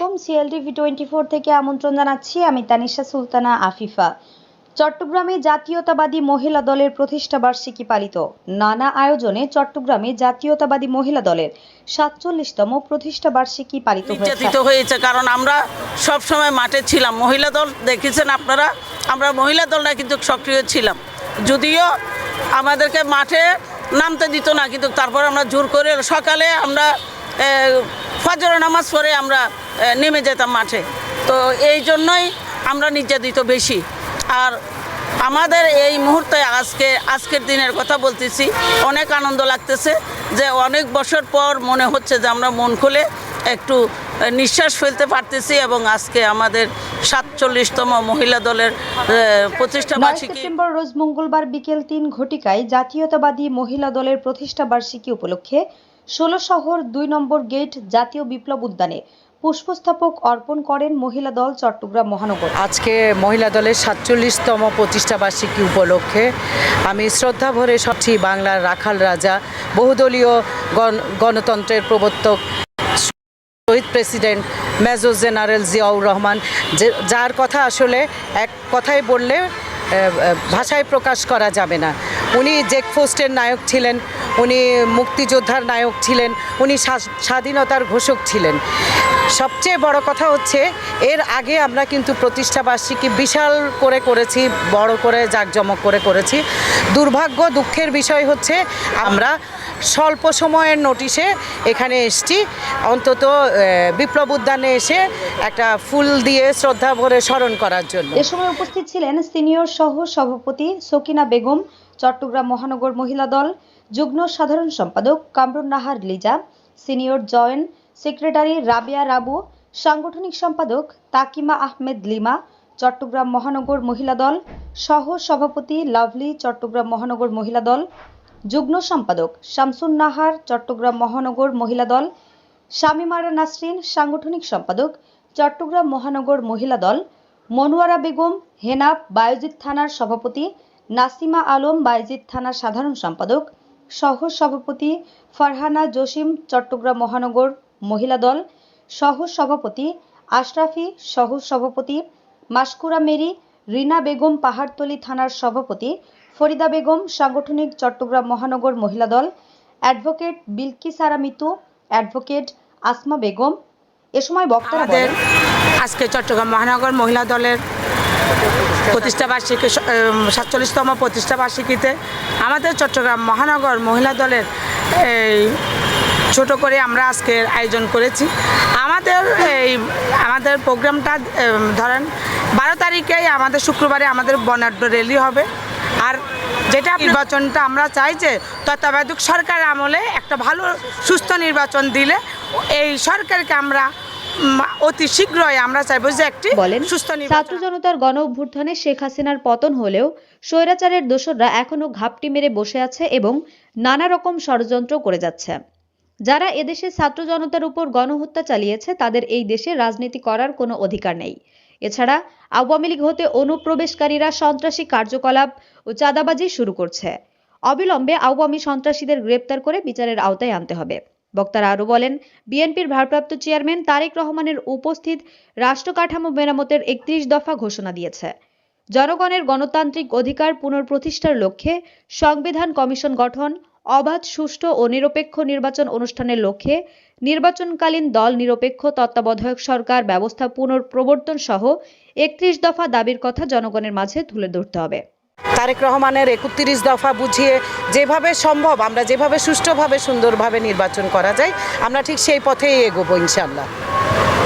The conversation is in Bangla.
আলাইকুম সিএলটিভি টোয়েন্টি ফোর থেকে আমন্ত্রণ জানাচ্ছি আমি তানিশা সুলতানা আফিফা। চট্টগ্রামে জাতীয়তাবাদী মহিলা দলের প্রতিষ্ঠা বার্ষিকী পালিত। নানা আয়োজনে চট্টগ্রামে জাতীয়তাবাদী মহিলা দলের সাতচল্লিশতম প্রতিষ্ঠা বার্ষিকী পালিত হয়েছে। কারণ আমরা সব সময় মাঠে ছিলাম। মহিলা দল, দেখেছেন আপনারা? আমরা মহিলা দলটা কিন্তু সক্রিয় ছিলাম। যদিও আমাদেরকে মাঠে নামতে দিত না, কিন্তু তারপর আমরা জোর করে সকালে আমরা ফজর নামাজ পড়ে আমরা নেমে যেতাম মাঠে। তো এই জন্যই আমরা নির্যাতিত বেশি। আর আমাদের এই মুহূর্তে আজকে আজকের দিনের কথা বলতেছি অনেক আনন্দ লাগতেছে যে অনেক বছর পর মনে হচ্ছে যে আমরা মন খুলে একটু নিঃশ্বাস ফেলতে পারতেছি এবং আজকে আমাদের সাতচল্লিশতম মহিলা দলের প্রতিষ্ঠা বার্ষিকী সেপ্টেম্বর রোজ মঙ্গলবার বিকেল তিন ঘটিকায় জাতীয়তাবাদী মহিলা দলের প্রতিষ্ঠা বার্ষিকী উপলক্ষে ষোলো শহর, দুই নম্বর গেট, জাতীয় বিপ্লব উদ্যানে পুষ্পস্থাপক অর্পণ করেন মহিলা দল চট্টগ্রাম মহানগর। আজকে মহিলা দলের সাতচল্লিশতম প্রতিষ্ঠা বার্ষিকী উপলক্ষে আমি শ্রদ্ধা ভরে সবচি বাংলার রাখাল রাজা, বহুদলীয় গণ- গণতন্ত্রের প্রবর্তক, শহীদ president major general Ziaur Rahman যার কথা আসলে এক কথায় বললে ভাষায় প্রকাশ করা যাবে না। উনি জেকফোস্টের নায়ক ছিলেন। উনি মুক্তিযোদ্ধার নায়ক ছিলেন, উনি স্বা- স্বাধীনতার ঘোষক ছিলেন। সবচেয়ে বড় কথা হচ্ছে, এর আগে আমরা কিন্তু প্রতিষ্ঠা বার্ষিকী বিশাল করে করেছি, বড় করে, জাঁকজমক করে করেছি। দুর্ভাগ্য, দুঃখের বিষয় হচ্ছে, আমরা স্বল্প সময়ের নোটিশে এখানে এসছি। অন্তত বিপ্লব উদ্যানে এসে একটা ফুল দিয়ে শ্রদ্ধা ভরে স্মরণ করার জন্য। এ সময় উপস্থিত ছিলেন সিনিয়র সহ সভাপতি সকিনা বেগম চট্টগ্রাম মহানগর মহিলা দল, যুগ্ম সাধারণ সম্পাদক Kamrun Nahar Liza, senior joint secretary Rabia Rabu, সাংগঠনিক সম্পাদক তাকিমা আহমেদ লিমা, চট্টগ্রাম মহানগর মহিলা দল, সহ সভাপতি লাভলি চট্টগ্রাম মহানগর মহিলা দল, যুগ্ম সম্পাদক শামসুন নাহার চট্টগ্রাম মহানগর মহিলা দল, শামিমারা নাসরিন সাংগঠনিক সম্পাদক চট্টগ্রাম মহানগর মহিলা দল, মনোয়ারা বেগম হেনাব বায়োজিৎ থানার সভাপতি নাসিমা আলম বায়োজিৎ থানার সাধারণ সম্পাদক সহ সভাপতি ফারহানা জসিম চট্টগ্রাম মহানগর মহিলা দল সহ সভাপতি আশরাফি সহ সভাপতি মাসকুরা মেরি রিনা বেগম পাহাড়তলী থানার সভাপতি ফরিদা বেগম সাংগঠনিক চট্টগ্রাম মহানগর মহিলা দল অ্যাডভোকেট বিলকিসারা মিতু অ্যাডভোকেট আসমা বেগম। এ সময় বক্তারা আজকে চট্টগ্রাম মহানগর মহিলা দলের প্রতিষ্ঠা বার্ষিকী সাতচল্লিশতম প্রতিষ্ঠা বার্ষিকীতে আমাদের চট্টগ্রাম মহানগর মহিলা দলের এই ছোট করে আমরা আজকের আয়োজন করেছি। আমাদের এই, আমাদের প্রোগ্রামটা ধরেন বারো তারিখেই আমাদের শুক্রবারে আমাদের বর্ণাঢ্য র্যালি হবে। আর যেটা নির্বাচনটা আমরা চাই যে তত্ত্বাবধায়ক সরকার আমলে একটা ভালো, সুস্থ নির্বাচন দিলে এই সরকারকে আমরা অতি শীঘ্রই আমরা চাইব যে একটি বলেন সুস্থ ছাত্র জনতার গণ অভ্যুত্থানে শেখ হাসিনার পতন হলেও স্বৈরাচারের দোসররা এখনও ঘাপটি মেরে বসে আছে এবং নানা রকম ষড়যন্ত্র করে যাচ্ছে। যারা এদেশে ছাত্র জনতার উপর গণহত্যা চালিয়েছে তাদের এই দেশে রাজনীতি করার কোনো অধিকার নেই। এছাড়া আওয়ামী লীগ হতে অনুপ্রবেশকারীরা সন্ত্রাসী কার্যকলাপ ও চাঁদাবাজি শুরু করছে। অবিলম্বে আওয়ামী সন্ত্রাসীদের গ্রেপ্তার করে বিচারের আওতায় আনতে হবে। বক্তারা আরও বলেন, বিএনপির ভারপ্রাপ্ত চেয়ারম্যান তারেক রহমানের উপস্থিত রাষ্ট্র কাঠামো মেরামতের একত্রিশ দফা ঘোষণা দিয়েছে। জনগণের গণতান্ত্রিক অধিকার পুনঃপ্রতিষ্ঠার লক্ষ্যে সংবিধান কমিশন গঠন, অবাধ, সুষ্ঠু ও নিরপেক্ষ নির্বাচন অনুষ্ঠানের লক্ষ্যে নির্বাচনকালীন দল নিরপেক্ষ তত্ত্বাবধায়ক সরকার ব্যবস্থা পুনঃপ্রবর্তন সহ একত্রিশ দফা দাবির কথা জনগণের মাঝে তুলে ধরতে হবে। তারেক রহমানের একত্রিশ দফা বুঝিয়ে যেভাবে সম্ভব, আমরা যেভাবে সুষ্ঠুভাবে, সুন্দরভাবে নির্বাচন করা যায়, আমরা ঠিক সেই পথেই এগোবো ইনশাল্লাহ